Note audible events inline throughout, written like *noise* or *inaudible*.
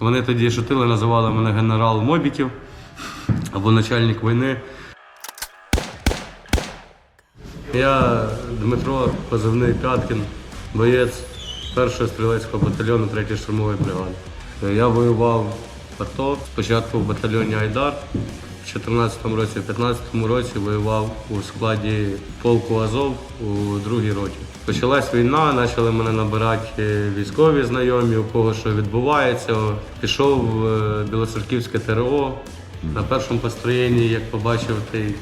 Вони тоді шутили, називали мене генерал Мобіків або начальник війни. Я Дмитро, позивний Пяткін, боєць першого стрілецького батальйону 3-ї штурмової бригади. Я воював в АТО, спочатку в батальйоні Айдар 2014 році, в 2015 році воював у складі полку Азов у другій роті. Почалась війна, почали мене набирати військові знайомі, у кого що відбувається. Пішов в Білоцерківське ТРО. На першому построєнні, як побачив той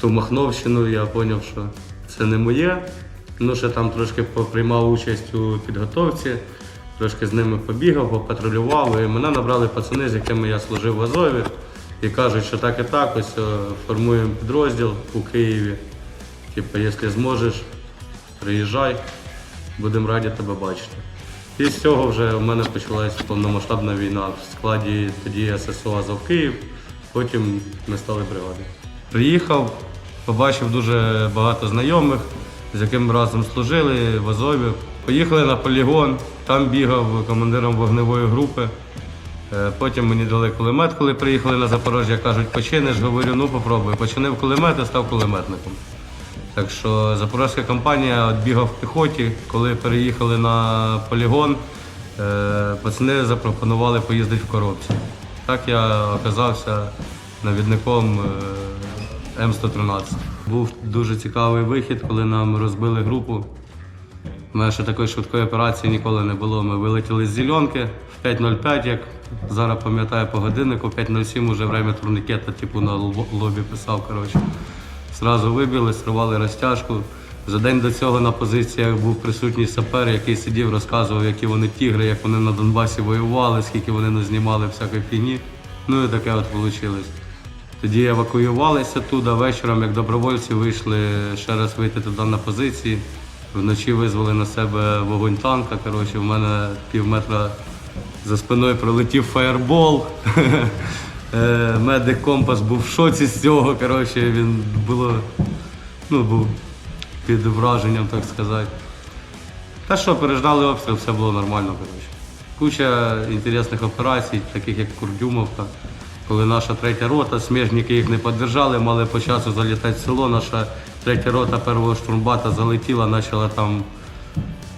ту Махновщину, я зрозумів, що це не моє. Ну, ще там трошки приймав участь у підготовці, трошки з ними побігав, попатрулював. І мене набрали пацани, з якими я служив в Азові. І кажуть, що так і так, ось формуємо підрозділ у Києві. Типу, якщо зможеш, приїжджай, будемо раді тебе бачити. І з цього вже у мене почалась повномасштабна війна в складі тоді ССО Азов Київ, потім ми стали бригадою. Приїхав, побачив дуже багато знайомих, з якими разом служили в Азові. Поїхали на полігон, там бігав командиром вогневої групи. Е, Потім мені дали кулемет, коли приїхали на Запорожжя, кажуть, починиш, говорю, ну попробуй. Починив кулемет і став кулеметником. Так що запорозька компанія бігав в піхоті, коли переїхали на полігон, е, пацани запропонували поїздити в коробці. Так я оказався навідником е, М113. Був дуже цікавий вихід, коли нам розбили групу. У мене ще такої швидкої операції ніколи не було. Ми вилетіли з зеленки в 5.05, як зараз пам'ятаю по годиннику, 5.07 вже время турнікета, типу на лобі писав. коротше. Зразу вибіли, сривали розтяжку. За день до цього на позиціях був присутній сапер, який сидів, розказував, які вони тігри, як вони на Донбасі воювали, скільки вони не знімали всякої фігні. Ну і таке от вийшло. Тоді евакуювалися туди вечором, як добровольці вийшли ще раз вийти туди на позиції. Вночі визвали на себе вогонь танка. Коротше, в мене пів метра за спиною пролетів фаєрбол. *laughs* Е, Медик компас був в шоці з цього. Коротше, він було, ну, був під враженням, так сказати. Та що, переждали обстріл, все було нормально. Коротше. Куча інтересних операцій, таких як Курдюмовка, коли наша третя рота, сміжники їх не підтримали, мали по часу залітати в село. Наша третя рота першого штурмбата залетіла, почала там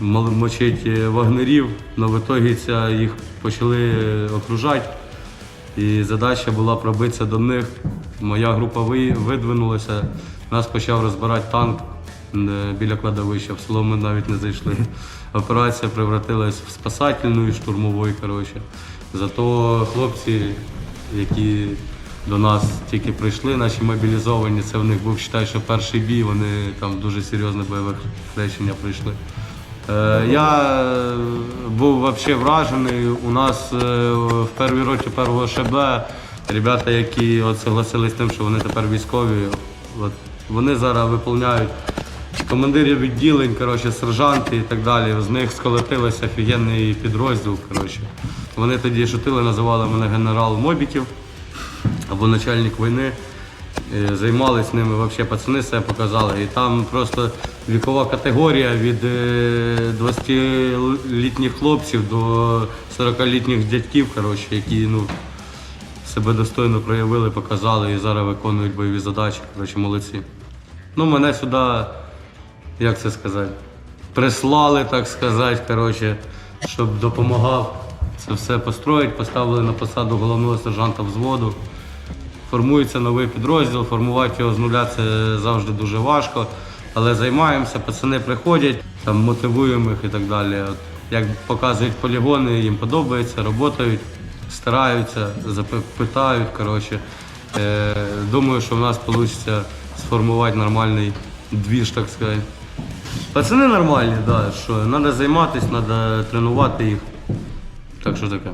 мочити вагнерів, але в ітогі їх почали окружати. І задача була пробитися до них. Моя група видвинулася, нас почав розбирати танк е, біля кладовища. В село ми навіть не зайшли. Операція превратилась в спасательну і штурмову. Зато хлопці, які до нас тільки прийшли, наші мобілізовані, це в них був вважаю, що перший бій, вони там дуже серйозне бойове хрещення прийшли. Е, Я е, був взагалі вражений. У нас е, в першій роті першого ШБ ребята, які от согласились з тим, що вони тепер військові, от, вони зараз виконують командирів відділень, коротше, сержанти і так далі. З них сколотилося офігенний підрозділ. Коротше. Вони тоді шутили, називали мене генерал Мобіків або начальник війни. Е, Займались ними взагалі пацани себе показали. І там просто вікова категорія від е, 20-літніх хлопців до 40-літніх дядьків, коротше, які ну, себе достойно проявили, показали і зараз виконують бойові задачі. Коротше, молодці. Ну, мене сюди, як це сказати, прислали, так сказати, коротше, щоб допомагав це все построїти, поставили на посаду головного сержанта взводу. Формується новий підрозділ, формувати його з нуля це завжди дуже важко. Але займаємося, пацани приходять, там мотивуємо їх і так далі. От, як показують полігони, їм подобається, працюють, стараються, запи- питають. Коротше. Е, думаю, що в нас вийде сформувати нормальний двіж, так сказати. Пацани нормальні, да, що треба займатися, треба тренувати їх. Так що таке.